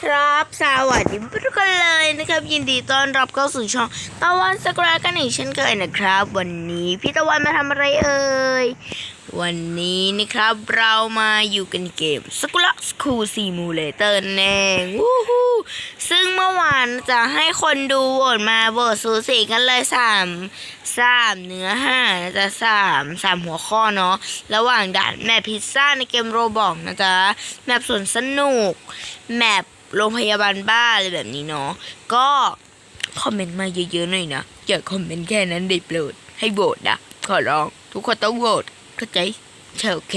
ครับ สวัสดีทุกคนเลยนะครับ ยินดีต้อนรับเข้าสู่ช่องตะวันสกรากันอีกเช่นเคยนะครับ วันนี้พี่ตะวันมาทำอะไรเอ่ยวันนี้นะครับเรามาอยู่กันเกมสกุละสคูซีมูเลเตอร์แน่งวู้ฮู้ซึ่งเมื่อวานจะให้คนดูโหวตมาโหวตสูสีกันเลยสามสามเนื้อห้านะจ๊ะสามสามหัวข้อเนาะระหว่างด่านแมปพิซซ่าในเกมโรบอกนะจ๊ะแมปสวนสนุกแมป โรงพยาบาลบ้าอะไรแบบนี้เนาะก็คอมเมนต์มาเยอะๆหน่อยนะอย่าคอมเมนต์แค่นั้นได้โปรดให้โหวตนะขอร้อง ทุกคนต้องโหวตเข้าใจใช่โอเค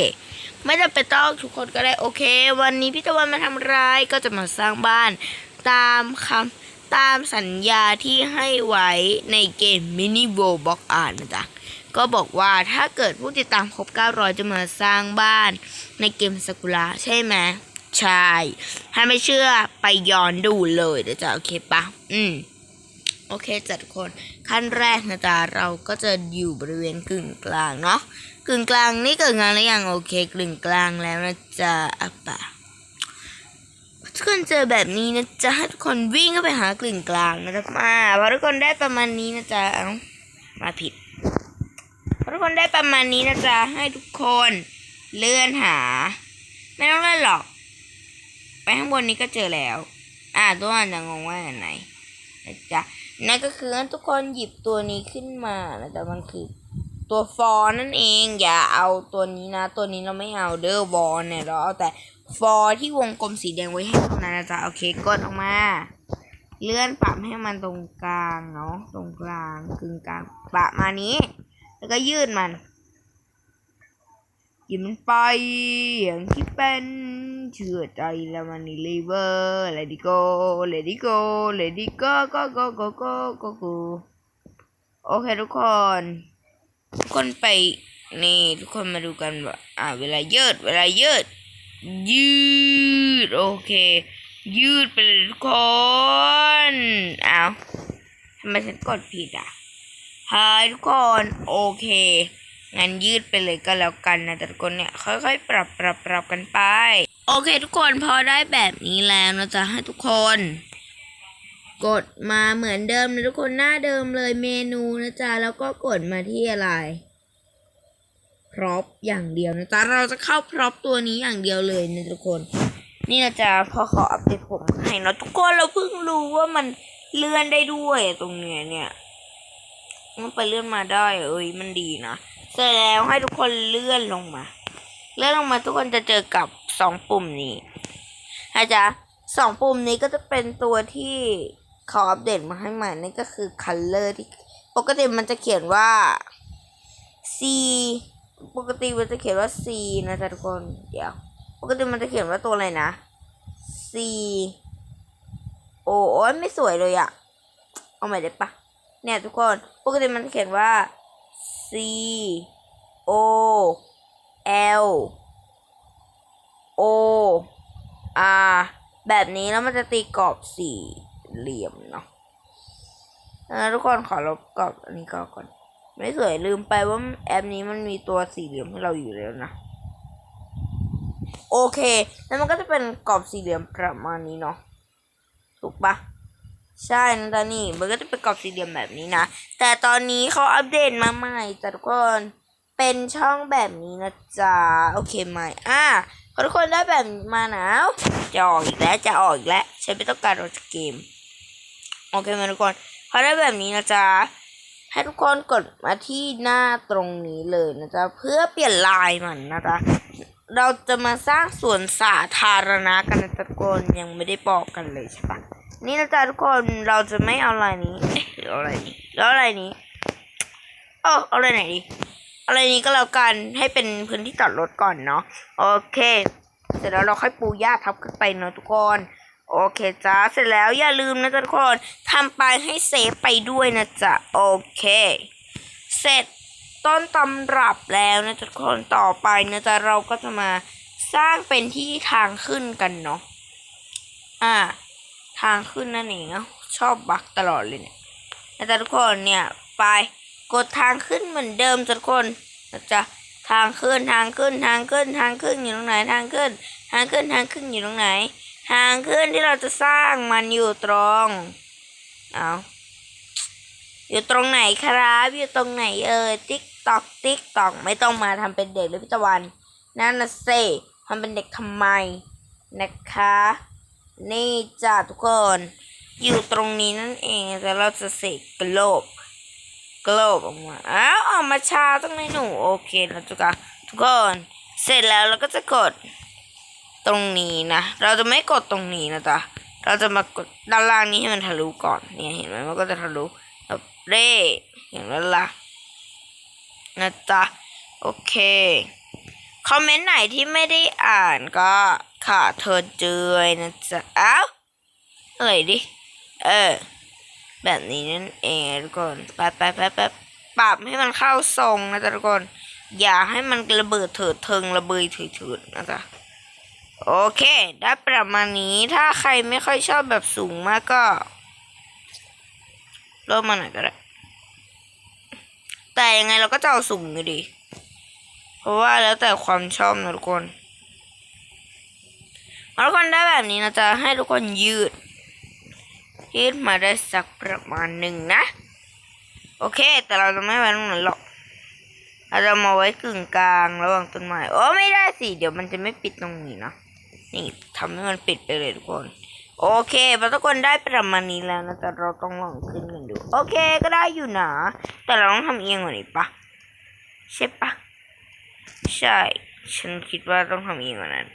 ไม่จำเป็นต้องทุกคนก็ได้โอเค วันนี้พี่ตะวันมาทำอะไรก็จะมาสร้างบ้านตามคำตามสัญญาที่ให้ไว้ในเกมมินิโวบ็อกอ่านนะจ๊ะก็บอกว่าถ้าเกิดผู้ติดตามครบ 900 จะมาสร้างบ้านในเกมสกุระใช่ไหม ใช่ ถ้าไม่เชื่อไปย้อนดูเลยเดี๋ยวจะโอเคปะอืม โอเคจัดคน ขั้นแรกนะจ๊ะเราก็จะอยู่บริเวณกึ่งกลางเนาะ กึ่งกลางนี่กึ่งกลางแล้วยังโอเคกึ่งกลางแล้วนะจ๊ะอะปะทุกคนเจอแบบนี้นะจ๊ะให้ทุกคนวิ่งเข้าไปหากึ่งกลางนะจ๊ะมาพอทุกคนได้ประมาณนี้นะจ๊ะเอามาผิดทุกคนได้ประมาณนี้นะจ๊ะให้ทุกคนเลื่อนหา ไม่ต้องเลื่อนหรอก ไปข้างบนนี้ก็เจอแล้ว อ่าตัวอันจะงงว่าอันไหนนะจ๊ะนั่นก็คือทุกคนหยิบตัวนี้ขึ้นมานะจ๊ะมันคือตัวฟอร์นั่นเอง อย่าเอาตัวนี้นะ ตัวนี้เราไม่เอาเดอร์บอลเนี่ยเราเอาแต่ฟอร์ที่วงกลมสีแดงไว้ให้เท่านั้นนะจ๊ะโอเคกดออกมา เลื่อนปรับให้มันตรงกลางเนาะตรงกลางกึ่งกลางปรับมานี้ แล้วก็ยืดมัน ยืดมันไปอย่างที่เป็นเชื่อใจแล้วมันนี่เลเวอร์ let it go let it go let it go go go go go go go โอเคทุกคน ทุกคนไปนี่ทุกคนมาดูกันว่าอ่าเวลายืดเวลายืด ยืด โอเค ยืดไปเลยทุกคนอ้าวทำไมฉันกดผิดอะฮายทุกคน โอเค งั้นยืดไปเลยก็แล้วกันนะแต่ทุกคนเนี่ยค่อยๆ ปรับปรับปรับกันไป โอเคทุกคนพอได้แบบนี้แล้วนะจ๊ะให้ทุกคน กดมาเหมือนเดิมนะทุกคนหน้าเดิมเลยเมนูนะจ๊ะแล้วก็กดมาที่อะไรพร็อพอย่างเดียวนะจ๊ะเราจะเข้าพร็อพตัวนี้อย่างเดียวเลยนะทุกคน นี่นะจ๊ะพอขออัปเดตผมให้เนาะทุกคนเราเพิ่งรู้ว่ามันเลื่อนได้ด้วยตรงเนี้ยเนี่ยมันไปเลื่อนมาได้เอ้ยมันดีนะ เสร็จแล้วให้ทุกคนเลื่อนลงมา เลื่อนลงมาทุกคนจะเจอกับสองปุ่มนี้นะจ๊ะสองปุ่มนี้ก็จะเป็นตัวที่เขาอัปเดตมาให้ใหม่นั่ก็คือ color ที่ปกติมันจะเขียนว่า C ปกติมันจะเขียนว่า C นะจ๊ะทุกคน เดี๋ยว ปกติมันจะเขียนว่าตัวอะไรนะ C โอ้โอ้ยไม่สวยเลยอะเอาใหม่ได้ปะเนี่ยทุกคน ปกติมันจะเขียนว่า O L O R แบบนี้แล้วมันจะตีกรอบสี่เหลี่ยมเนาะทุกคนขอลบกรอบอันนี้ก็ก่อน ไม่สวยลืมไปว่าแอปนี้มันมีตัวสี่เหลี่ยมให้เราอยู่แล้วนะ โอเค แล้วมันก็จะเป็นกรอบสี่เหลี่ยมประมาณนี้เนาะถูกปะ ใช่นะตอนนี้มันก็จะเป็นกรอบสี่เหลี่ยมแบบนี้นะ แต่ตอนนี้เขาอัปเดตมาใหม่จ้ะทุกคนเป็นช่องแบบนี้นะจ๊ะโอเคไหมอะทุกคนได้แบบมาแล้วจะออกอีกแล้วจะออกอีกแล้วฉันไม่ต้องการออกจากเกมโอเคไหมทุกคนพอได้แบบนี้นะจ๊ะให้ทุกคนกดมาที่หน้าตรงนี้เลยนะจ๊ะเพื่อเปลี่ยนลายมันนะจ๊ะเราจะมาสร้างสวนสาธารณะกันนะจ๊ะทุกคนยังไม่ได้บอกกันเลยใช่ปะ นี่นะจ๊ะทุกคนเราจะไม่เอาอะไรนี้เอ๊ะเอาอะไรนี้แล้วอะไรนี้เออเอาอะไรไหนดีเอาอะไรนี้ก็แล้วกันให้เป็นพื้นที่จอดรถก่อนเนาะโอเค เสร็จแล้วเราค่อยปูหญ้าทับขึ้นไปเนาะทุกคนโอเคจ้าเสร็จแล้วอย่าลืมนะจ๊ะทุกคนทำไปให้เซฟไปด้วยนะจ๊ะโอเค เสร็จต้นตำรับแล้วนะจ๊ะทุกคนต่อไปนะจ๊ะเราก็จะมาสร้างเป็นที่ทางขึ้นกันเนาะอ่า ทางขึ้นนั่นเองชอบบักตลอดเลยเนี่ยนะจ๊ะทุกคนเนี่ยไปกดทางขึ้นเหมือนเดิมจ้ะทุกคนนะจ๊ะทางขึ้นทางขึ้นทางขึ้นทางขึ้นอยู่ตรงไหนทางขึ้น ทางขึ้นทางขึ้นอยู่ตรงไหน ทางขึ้นที่เราจะสร้างมันอยู่ตรงเอาอยู่ตรงไหนครับ อยู่ตรงไหนเอ่ยติ๊กตอกติ๊กตอกไม่ต้องมาทำเป็นเด็กเลยพี่ตะวันนั่นนะเซทำเป็นเด็กทำไมนะคะ นี่จ้าทุกคน อยู่ตรงนี้นั่นเองแต่เราจะเสกกโลบกโลบออกมาอ้าวออกมาชาตรงไหนหนูโอเคนะทุกคนทุกคนเสร็จแล้วเราก็จะกดตรงนี้นะ เราจะไม่กดตรงนี้นะจ๊ะเราจะมากดด้านล่างนี้ให้มันทะลุก่อนเนี่ยเห็นไหมมันก็จะทะลุแบบเร่อย่างนั้นละนะจ๊ะโอเค คอมเมนต์ไหนที่ไม่ได้อ่านก็ขาเธอเจยนะจ๊ะเอ้าเอ่ยดิ เออ แบบนี้นั่นเองทุกคนไปไปไปไปปรับให้มันเข้าทรงนะจ๊ะทุกคน อย่าให้มันระเบิดเถิดเทิงระเบยเถิดเถิดนะจ๊ะโอเค ได้ประมาณนี้ถ้าใครไม่ค่อยชอบแบบสูงมากก็ลดมาหน่อยก็ได้แต่ยังไงเราก็จะเอาสูงอยู่ดี เพราะว่าแล้วแต่ความชอบนะทุกคนเอาทุกคนได้แบบนี้นะจะให้ทุกคนยืด ยืดมาได้สักประมาณหนึ่งนะ โอเค แต่เราจะไม่ไว้ตรงนั้นหรอกเราจะมาไว้กึ่งกลางระหว่างต้นไม้โอ้ไม่ได้สิเดี๋ยวมันจะไม่ปิดตรงนี้นะนี่ทำให้มันปิดไปเลยทุกคน โอเคพอทุกคนได้ประมาณนี้แล้วนะแต่เราต้องลองขึ้นกันดู โอเคก็ได้อยู่นะ แต่เราต้องทำเอียงกว่านี้ปะใช่ปะ ใช่ ฉันคิดว่าต้องทำเองกว่านั้น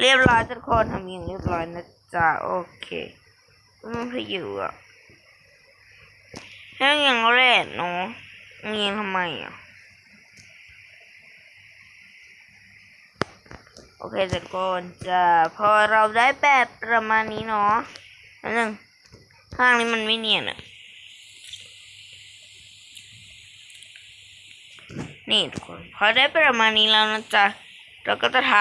เรียบร้อยทุกคนทำเองเรียบร้อยนะจ๊ะโอเคมันพออยู่อะแล้วยังเล่นเนาะเอียงทำไมอะ โอเคทุกคนจะพอเราได้แบบประมาณนี้เนาะอันหนึ่งข้างนี้มันไม่เนียนอะ นี่ทุกคน พอได้ประมาณนี้แล้วนะจ๊ะ เราก็จะท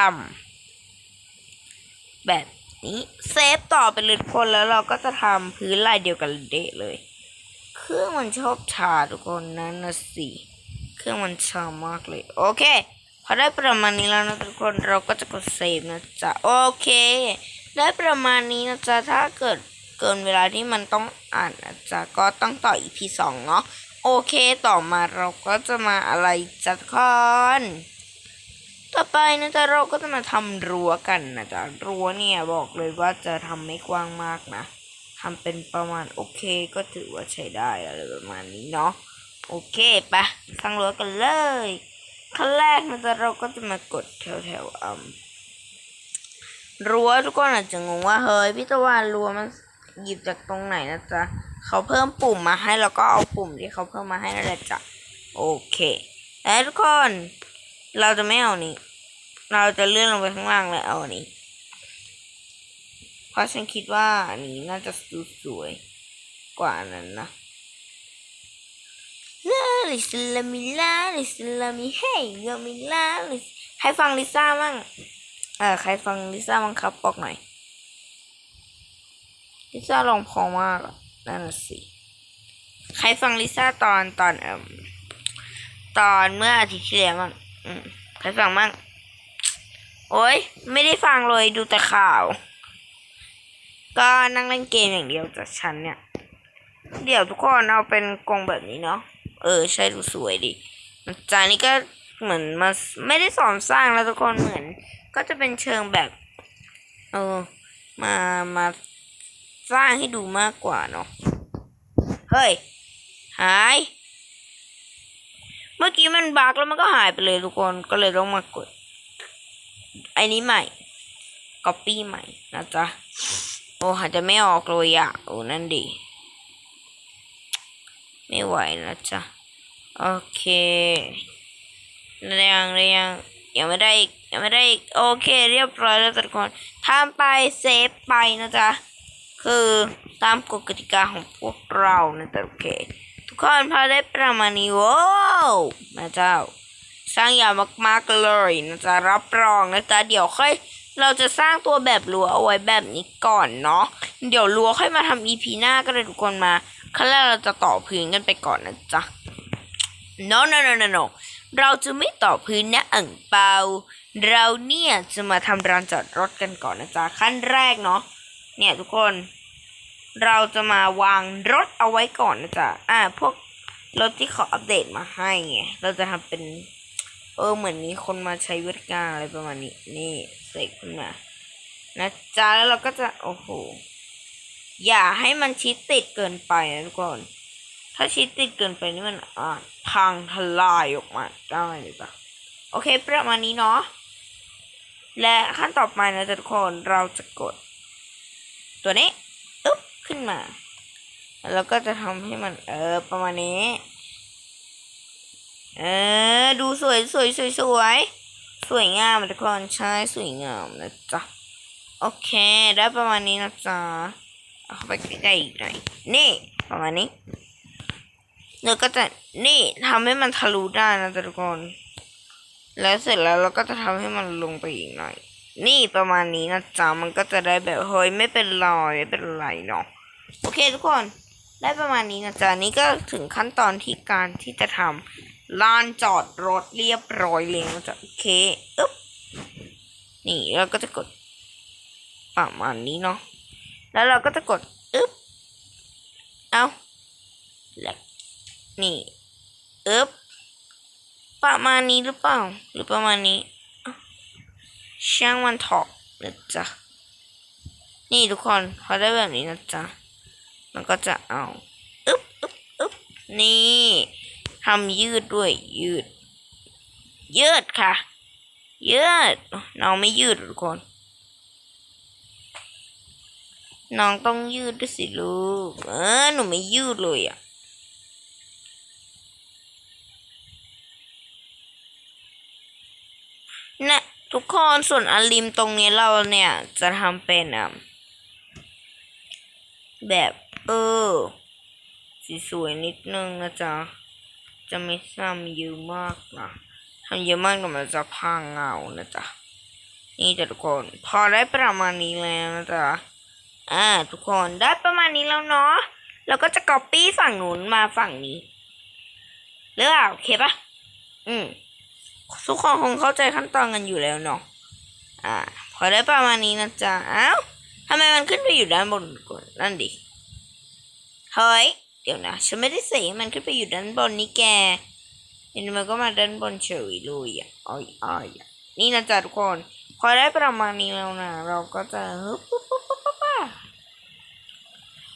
ำแบบนี้เซฟต่อไปเลยทุกคนแล้วเราก็จะทำพื้นลายเดียวกันเดะเลย เครื่องมันชอบชาทุกคนนั่นนะสิเครื่องมันชามากเลย โอเค พอได้ประมาณนี้แล้วนะทุกคนเราก็จะกดเซฟนะจ๊ะโอเค ได้ประมาณนี้นะจ๊ะถ้าเกิดเกินเวลาที่มันต้องอ่านนะจ๊ะก็ต้องต่อ EP สองเนาะ โอเคต่อมาเราก็จะมาอะไรจ๊ะทุกคนต่อไปนะจ๊ะเราก็จะมาทำรั้วกันนะจ๊ะรั้วเนี่ยบอกเลยว่าจะทำไม่กว้างมากนะทำเป็นประมาณโอเคก็ถือว่าใช้ได้อะไรประมาณนี้เนาะโอเคปะสร้างรั้วกันเลยขั้นแรกนะจ๊ะเราก็จะมากดแถวแถวๆอืมรั้วทุกคนอาจจะงงว่าเฮ้ยพี่ตะวันรั้วมันหยิบจากตรงไหนนะจ๊ะ เขาเพิ่มปุ่มมาให้แล้วก็เอาปุ่มที่เขาเพิ่มมาให้นั่นแหละจ้ะโอเคแล้วทุกคนเราจะไม่เอานี้ เราจะเลื่อนลงไปข้างล่างเลยเอาอันนี้ เพราะฉันคิดว่าอันนี้น่าจะดูสวยกว่านั้นนะลาลิสลามิลาลิสลามิเฮยยามิลาลิสใครฟังลิซ่ามั่งเออใครฟังลิซ่ามั่งครับบอกหน่อยลิซ่าร้องพอมากอะ นั่นสิ ใครฟังลิซ่าตอนตอนเอ่มตอนเมื่ออาทิตย์ที่แล้วมั่งอืมใครฟังมั่งโอ้ยไม่ได้ฟังเลยดูแต่ข่าว ก็นั่งเล่นเกมอย่างเดียวจากฉันเนี่ย เดี๋ยวทุกคนเอาเป็นกรงแบบนี้เนาะเออ ใช่ดูสวยดิจานนี้ก็เหมือนมาไม่ได้สอนสร้างแล้วทุกคนเหมือน ก็จะเป็นเชิงแบบ เออ มามา สร้างให้ดูมากกว่าเนาะ เฮ้ย หาย เมื่อกี้มันบักแล้วมันก็หายไปเลยทุกคน ก็เลยต้องมากดไอ้นี้ใหม่ก๊อปปี้ใหม่นะจ๊ะ โอ้หาจะไม่ออกเลยอะโอ้นั่นดี ไม่ไหวนะจ๊ะ โอเคได้ยังได้ยังยังไม่ได้อีกยังไม่ได้อีกโอเค เรียบร้อยแล้วทุกคนทำไปเซฟไปนะจ๊ะ คือตามกฎกติกาของพวกเรานะจ๊ะโอเคทุกคนพอได้ประมาณนี้ว้าวนะเจ้า สร้างอย่างมากๆเลยนะจ๊ะรับรองนะจ๊ะเดี๋ยวค่อยเราจะสร้างตัวแบบรัวเอาไว้แบบนี้ก่อนเนาะเดี๋ยวรัวค่อยมาทำ EP หน้าก็เลยทุกคนมาขั้นแรกเราจะต่อพื้นกันไปก่อนนะจ๊ะ no no no no no เราจะไม่ต่อพื้นนะอ่างเปา เราเนี่ยจะมาทำรานจอดรถกันก่อนนะจ๊ะขั้นแรกเนาะเนี่ยทุกคน เราจะมาวางรถเอาไว้ก่อนนะจ๊ะอ่า พวกรถที่เขาอัปเดตมาให้ไง เราจะทำเป็น เออเหมือนมีคนมาใช้บริการอะไรประมาณนี้ นี่เสกขึ้นมา นะจ๊ะแล้วเราก็จะ โอ้โห อย่าให้มันชิดติดเกินไปนะทุกคน ถ้าชิดติดเกินไปนี่มันอ่าพังทลายออกมาได้เลยจ้ะโอเค ประมาณนี้เนาะ และขั้นต่อไปนะทุกคน เราจะกด ตัวนี้ ขึ้นมา แล้วก็จะทำให้มัน เออ ประมาณนี้ เออ ดูสวยสวยสวยสวยสวยงามนะทุกคนใช่สวยงามนะจ๊ะ โอเค ได้ประมาณนี้นะจ๊ะเอาไปใกล้ๆอีกหน่อยนี่ ประมาณนี้แล้วก็จะนี่ทำให้มันทะลุได้นะจ๊ะทุกคน แล้วเสร็จแล้วเราก็จะทำให้มันลงไปอีกหน่อย นี่ประมาณนี้นะจ๊ะ มันก็จะได้แบบเฮ้ยไม่เป็นรอยไม่เป็นไรเนาะ โอเคทุกคนได้ประมาณนี้นะจ๊ะนี่ก็ถึงขั้นตอนที่การที่จะทำลานจอดรถเรียบร้อยเลยนะจ๊ะโอเคอึ๊บนี่เราก็จะกดประมาณนี้เนาะแล้วเราก็จะกดอึ๊บเอาแล้วนี่อึ๊บประมาณนี้หรือเปล่า หรือประมาณนี้ช่างมันเถอะนะจ๊ะนี่ทุกคนพอได้แบบนี้นะจ๊ะ มันก็จะเอาอึ๊บอึ๊บอึ๊บนี่ทำยืดด้วยยืด ยืดค่ะ ยืด น้องไม่ยืดหรอกทุกคน น้องต้องยืดด้วยสิลูก เออหนูไม่ยืดเลยอะนะทุกคนส่วนอลิมตรงนี้เราเนี่ยจะทำเป็นแบบ เออ สีสวยนิดนึงนะจ๊ะ จะไม่ซ้ำเยอะมากนะทำเยอะมากเดี๋ยวมันจะพังเงานะจ๊ะ นี่จ้ะทุกคน พอได้ประมาณนี้แล้วนะจ๊ะ อ่า ทุกคนได้ประมาณนี้แล้วเนาะ เราก็จะ copy ฝั่งนู้นมาฝั่งนี้หรือเปล่าโอเคปะอืม ทุกคนคงเข้าใจขั้นตอนกันอยู่แล้วเนาะ อ่า พอได้ประมาณนี้นะจ๊ะ อ้าวทำไมมันขึ้นไปอยู่ด้านบนก่อนนั่นดิ เฮ้ย เดี๋ยวนะ ฉันไม่ได้เสียมันขึ้นไปอยู่ด้านบนนี่แกเห็นมันก็มาด้านบนเฉยเลยอะอ้อยอ้อยนี่นะจ๊ะทุกคน พอได้ประมาณนี้แล้วนะเราก็จะฮึบปุ๊บปุ๊บปุ๊บปุ๊บปุ๊บ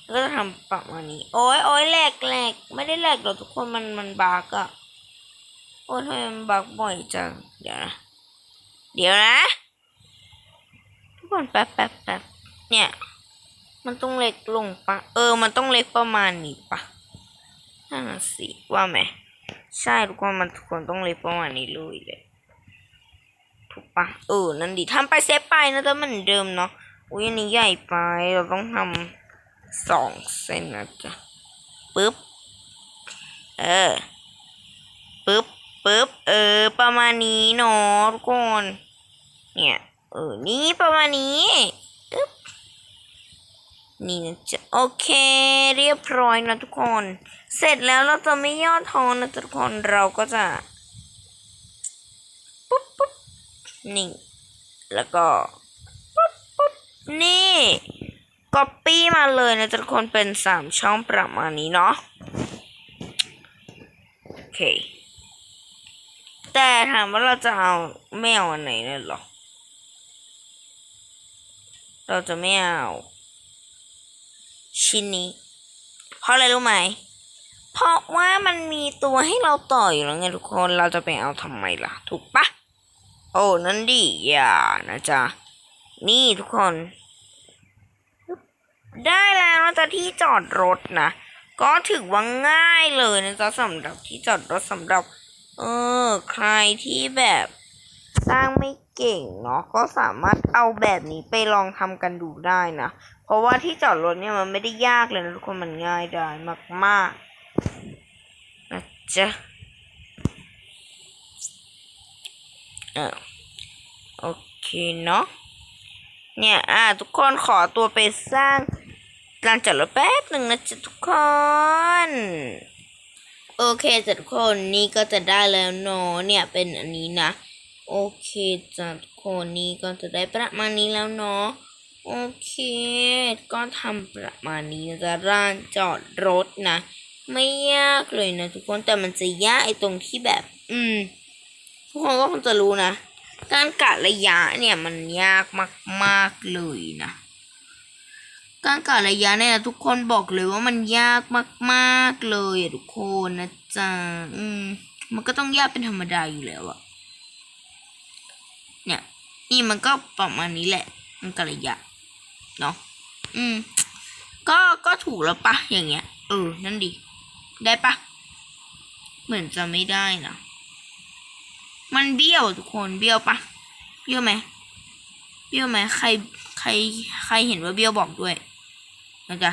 แล้วก็จะทำประมาณนี้ โอ้ยโอ้ยแหลกแหลกไม่ได้แหลกหรอกทุกคนมันมันบากอะโอ้ยทำไมมันบากบ่อยจัง เดี๋ยวนะ เดี๋ยวนะ ทุกคนแป๊บแป๊บแป๊บเนี่ย มันต้องเล็กลงปะเออ มันต้องเล็กประมาณนี้ปะนั่นสิว่าไหมใช่ทุกคนมันทุกคนต้องเล็กประมาณนี้เลยเลยถูกปะเออ นั่นดิทำไปเซฟไปนะแต่เหมันเดิมเนาะอุ้ยอันนี้ใหญ่ไปเราต้องทำสองเส้นนะจ๊ะปึ๊บเออปึ๊บปึ๊บเออ ประมาณนี้เนาะทุกคนเนี่ยเออ นี่ประมาณนี้ นี่นะจ๊ะโอเคเรียบร้อยนะทุกคน เสร็จแล้วเราจะไม่ย่อท้อนะทุกคนเราก็จะปุ๊บปุ๊บนี่แล้วก็ปุ๊บปุ๊บนี่ก๊อปปี้มาเลยนะทุกคนเป็นสามช่องประมาณนี้เนาะโอเค แต่ถามว่าเราจะเอาไม่เอาอันไหนเนี่ยหรอ เราจะไม่เอา ชิ้นนี้ เพราะอะไรรู้ไหม เพราะว่ามันมีตัวให้เราต่ออยู่แล้วไงทุกคนเราจะไปเอาทำไมล่ะ ถูกปะโอ้นั่นดิอย่านะจ๊ะนี่ทุกคน ได้แล้วนะจ๊ะที่จอดรถนะก็ถือว่าง่ายเลยนะจ๊ะสำหรับที่จอดรถสำหรับ เออ ใครที่แบบสร้างไม่ เก่งเนาะก็สามารถเอาแบบนี้ไปลองทำกันดูได้นะ เพราะว่าที่จอดรถเนี่ยมันไม่ได้ยากเลยนะทุกคนมันง่ายได้มากๆนะจ๊ะเออโอเคเนาะเนี่ย อะทุกคนขอตัวไปสร้างลานจอดรถแป๊บหนึ่งนะจ๊ะทุกคน โอเคจ้ะทุกคนนี่ก็จะได้แล้วเนาะเนี่ยเป็นอันนี้นะ โอเคจ้ะทุกคนนี่ก็จะได้ประมาณนี้แล้วเนาะโอเค ก็ทำประมาณนี้จะร้านจอดรถนะ ไม่ยากเลยนะทุกคนแต่มันจะยากไอ้ตรงที่แบบ อืม ทุกคนก็คงจะรู้นะ การกะระยะเนี่ยมันยากมากๆเลยนะ การกะระยะเนี่ยทุกคนบอกเลยว่ามันยากมาก ๆเลยทุกคนนะจ๊ะอืม มันก็ต้องยากเป็นธรรมดาอยู่แล้วอะ เนี่ย นี่มันก็ประมาณนี้แหละ มันกะระยะเนาะอืม ก็ก็ถูกแล้วปะอย่างเงี้ย เออ นั่นดิได้ปะเหมือนจะไม่ได้นะมันเบี้ยวทุกคนเบี้ยวปะเบี้ยวไหมเบี้ยวไหมใครใครใครเห็นว่าเบี้ยวบอกด้วยนะจ๊ะ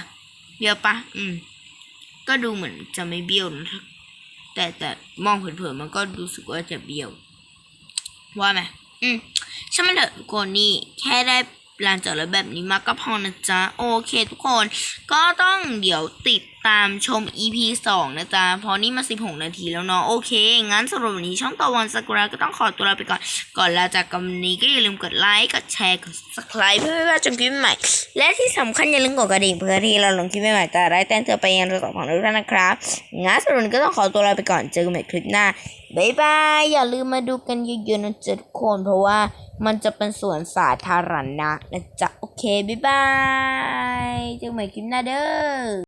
เบี้ยวปะอืม ก็ดูเหมือนจะไม่เบี้ยวนะแต่แต่มองเผินๆมันก็รู้สึกว่าจะเบี้ยว ว่าไหม อืมช่างมันเถอะทุกคนนี่แค่ได้ลานจอดรถแบบนี้มาก็พอนะจ๊ะ โอเคทุกคน ก็ต้องเดี๋ยวติดตามชม EP 2 นะจ๊ะ เพราะนี่มา 16 นาทีแล้วเนาะโอเค งั้นสำหรับวันนี้ช่องตะวันสกุระก็ต้องขอตัวลาไปก่อน ก่อนลาจากกันนี้ก็อย่าลืมกดไลค์ กดแชร์ กด subscribe เพื่อไม่พลาดชมคลิปใหม่ และที่สำคัญอย่าลืมกดกระดิ่งเพื่อที่เราลงคลิปใหม่ๆจะได้แจ้งเตือนไปยังเราสองของทุกท่านนะครับ งั้นสำหรับวันนี้ก็ต้องขอตัวลาไปก่อน เจอกันใหม่คลิปหน้า บายบาย อย่าลืมมาดูกันเยอะๆนะจ๊ะทุกคนเพราะว่ามันจะเป็นสวนสาธารณะนะจ๊ะ โอเคบายบายเจอกันใหม่คลิปหน้าเด้อ